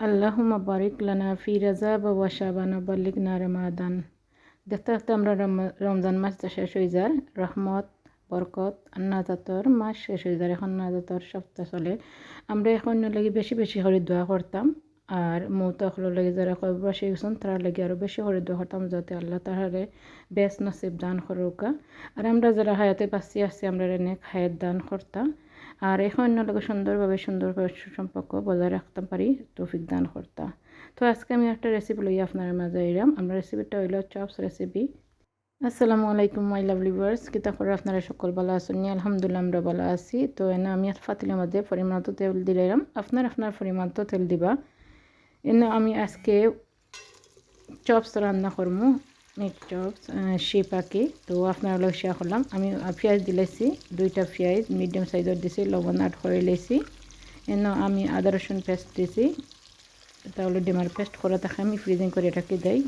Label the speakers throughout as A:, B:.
A: আল্লাহুম্মা বারিক লানা ফি রাজাব ওয়া শাবান বাল্লিগনা রমাদান দেখতে দেখতে আমরা রম- রমজান মাসটা শেষ হয়ে যায় রহমত বরকত নাজাতর মাস শেষ হয়ে যায় এখন নাজাতর সপ্তাহ চলে আমরা এখন লাগি বেশি বেশি করে দোয়া করতাম আর মৌতখলো লাগে যারা কয়বাসী গেছেন তারা লাগে আরও বেশি করে দোয়া করতাম যাতে আল্লাহ তাহারে বেশ নসিব দান করুকা আর আমরা যারা হায়াতে বাঁচি আছি আমরা এনে হায়াত দান করতাম আর এখন অন্য লোকের সুন্দরভাবে সুন্দরভাবে সুসম্পর্ক বজায় রাখতে পারি, তৌফিক দান করতাম। তো আজকে আমি একটা রেসিপি লই আপনার মাঝে এলাম আমরা রেসিপিটা হইল চপস রেসিপি আসসালামু আলাইকুম মাই লাভলি ভার্স কিতা করে আপনারা সকল ভালো আছেন? আলহামদুলিল্লাহ, আমরা ভালো আছি। তো এনে আমি ফাতিলের মধ্যে পরিমাণ তো তেল দিলাম। আপনার আপনার পরিমাণ তো তেল দিবা। এনে আমি আজকে চপস রান্না করব চপস শিপাকি তো আপনার লোক শেয়ার করলাম। আমি পেঁয়াজ দিলেছি দুইটা পেঁয়াজ মিডিয়াম সাইজের দিছি, লবণ আট করে লেছি। এন আমি আদা রসুন পেস্ট দিছি। তাহলে ডিমার পেস্ট করা থাকে আমি ফ্রিজিং করে এটাকে দেই।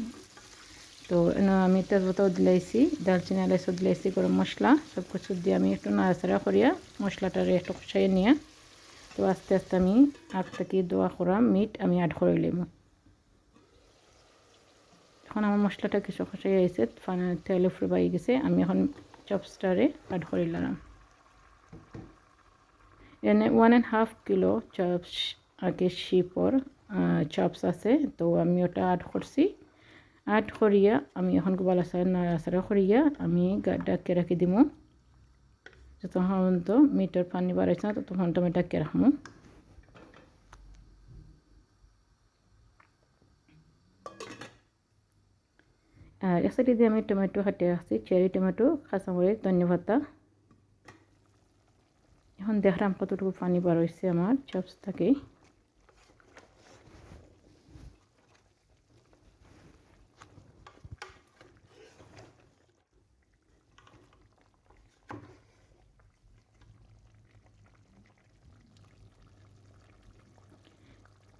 A: তো এন আমি তেজপাতাও দিলাইছি দালচিনি এলাইচও দিলাইছি, গরম মশলা সব কিছু দিয়ে আমি একটু নাড়াচাড়া করিয়া মশলাটারে একটু কষাইয়ে নিয়ে। তো আস্তে আস্তে আমি আগ থেকে দোয়া করা মিট আমি অ্যাড করে নিলাম এখন আমার মশলাটা কিছু খসাই আইসে তেল উপরে পাই গেছে, আমি এখন চপসটারে অ্যাড করে নিলাম। এনে one and half kilo chops আগে শিপর চপস আছে, তো আমি ওটা অ্যাড করছি। অ্যাড করিয়া আমি এখন গোবাল আসার নাড়াচাড়া করিয়া আমি ডাকে রাখি দিমু। যতক্ষণ তো মিটার পানি বাড়াইছে না, ততক্ষণ আমি ডাকে রাখব আর এক দিয়ে আমি টমেটো হাটে রাখছি চেরি, টমেটো, কাঁচামরিচ ধন্যবাদ এখন দেখলাম কতটুকু পানি বার হয়েছে আমার চপস থেকে।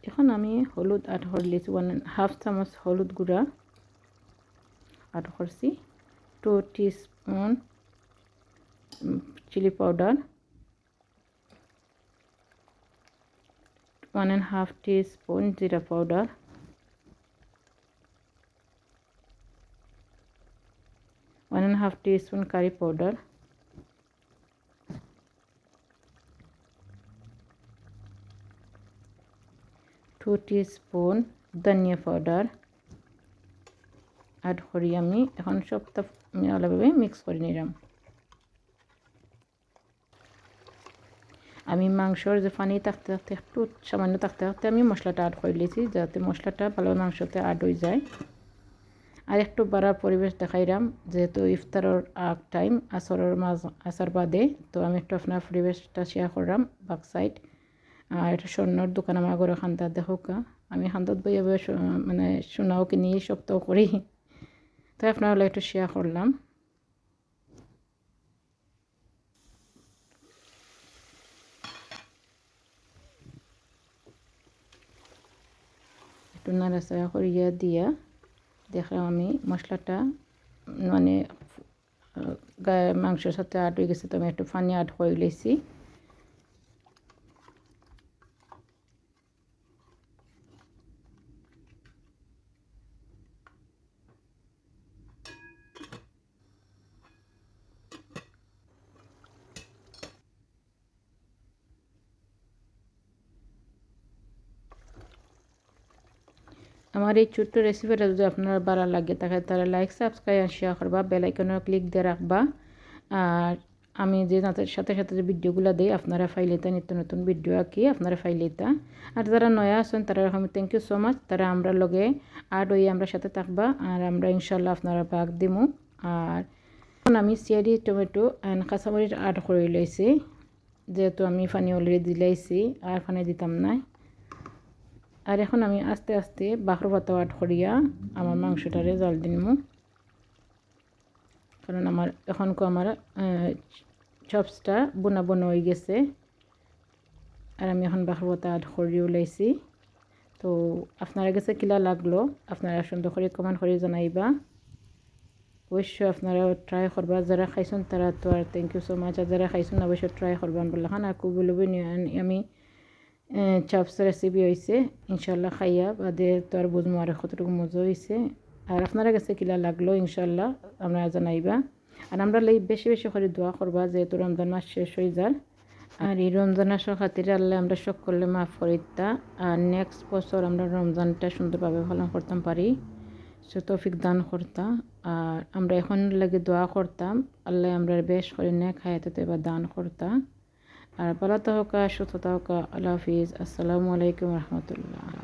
A: এখন আমি হলুদ আট হরলিছি ওয়ান হাফ চামচ হলুদ গুঁড়া। অ্যাড করছি। Two teaspoon chilli powder one and half teaspoon জিরা powder one and half teaspoon curry powder two teaspoon ধনিয়া পাউডার অ্যাড করি আমি এখন সবটা আমি আলাদাভাবে মিক্স করে নিলাম। আমি মাংসর যে পানি থাকতে থাকতে একটু সামান্য থাকতে থাকতে আমি মশলাটা অ্যাড করে নিয়েছি, যাতে মশলাটা ভালো মাংসতে অ্যাড হয়ে যায়। আর একটু বাড়ার পরিবেশ দেখাইলাম, যেহেতু ইফতারের আগ টাইম আসরের মাঝ, আসার বাদে, তো আমি একটু আপনার পরিবেশটা শেয়ার করলাম বাক সাইড আর এটা স্বর্ণর দোকান আমার ঘরে খান্তা দেখোক আমি বইয়ে বইয়ে মানে সোনাও কিনি, সপ্তাহ করি। তো আপনারা একটু শেয়ার করলাম একটু নাড়াচাড়া করিয়া দিয়া দেখলাম আমি মশলাটা মানে মাংসের সাথে আট হয়ে গেছে, তো আমি একটু পানি আট করে লেছি আমার এই ছোট্ট রেসিপিটা যদি আপনার ভালো লাগে, তাহলে তারা লাইক সাবস্ক্রাইব আর শেয়ার করবা বেলাইকনের ক্লিক দিয়ে রাখবা। আর আমি যে সাথে সাথে যে ভিডিওগুলো দিই, আপনারা ফাইলেতা নিত্য নতুন ভিডিও আঁকি, আপনারা ফাইলেতা আর যারা নয়া আছেন, তারা আমি থ্যাংক ইউ সো মাচ তারা আমরা লগে আর ওই আমরা সাথে থাকবা, আর আমরা ইনশাল্লাহ আপনারা ভাগ দিমু। আর এখন আমি সিয়ারি টমেটো অ্যান্ড কাঁচামরিচ আড করে লইছি। যেহেতু আমি পানি অলরেডি দিলাইছি, আর পানি দিতাম না আর এখন আমি আস্তে আস্তে বাখর পাতা আট করিয়া আমার মাংসটারে জল দিনমু কারণ আমার এখনকো আমার চপসটা বোনা বোনা হয়ে গেছে। আর আমি এখন বাখর পাতা আট করিয়ে ওলাইছি তো আপনারা কাছে কিলা লাগল, আপনারা সুন্দর করে কমেন্ট করে জানাইবা। অবশ্যই আপনারা ট্রাই করবা। যারা খাইছেন তারা তো আর থ্যাংক ইউ সো মাচ আর যারা খাইছেন অবশ্যই ট্রাই করবেন বললাম আর খুব বলব আমি চাপস রেসিপি হয়েছে ইনশাল্লাহ খাইয়া বাদে তো আর বুঝব আর কতটুকু মজা হয়েছে আর আপনারা কাছে কিলা লাগল ইনশাল্লাহ আপনারা জানাইবা। আর আমরা লাই বেশি বেশি করে দোয়া করবা, যেহেতু রমজান মাস শেষ হয়ে যার। আর এই রমজান আসর খাতিরে আল্লাহ আমরা শখ করলে মাফ করিতা আর নেক্সট বছর আমরা রমজানটা সুন্দরভাবে পালন করতাম পারি। সে তৌফিক দান করতাম আর আমরা এখন লাগে দোয়া করতাম। আল্লাহ আমরা বেশ করে নে খাইতে বা দান করতাম আর ভালো থাকা সুস্থ থাকা আল্লাহ হাফিজ আসসালামু আলাইকুম রহমতুল্লাহ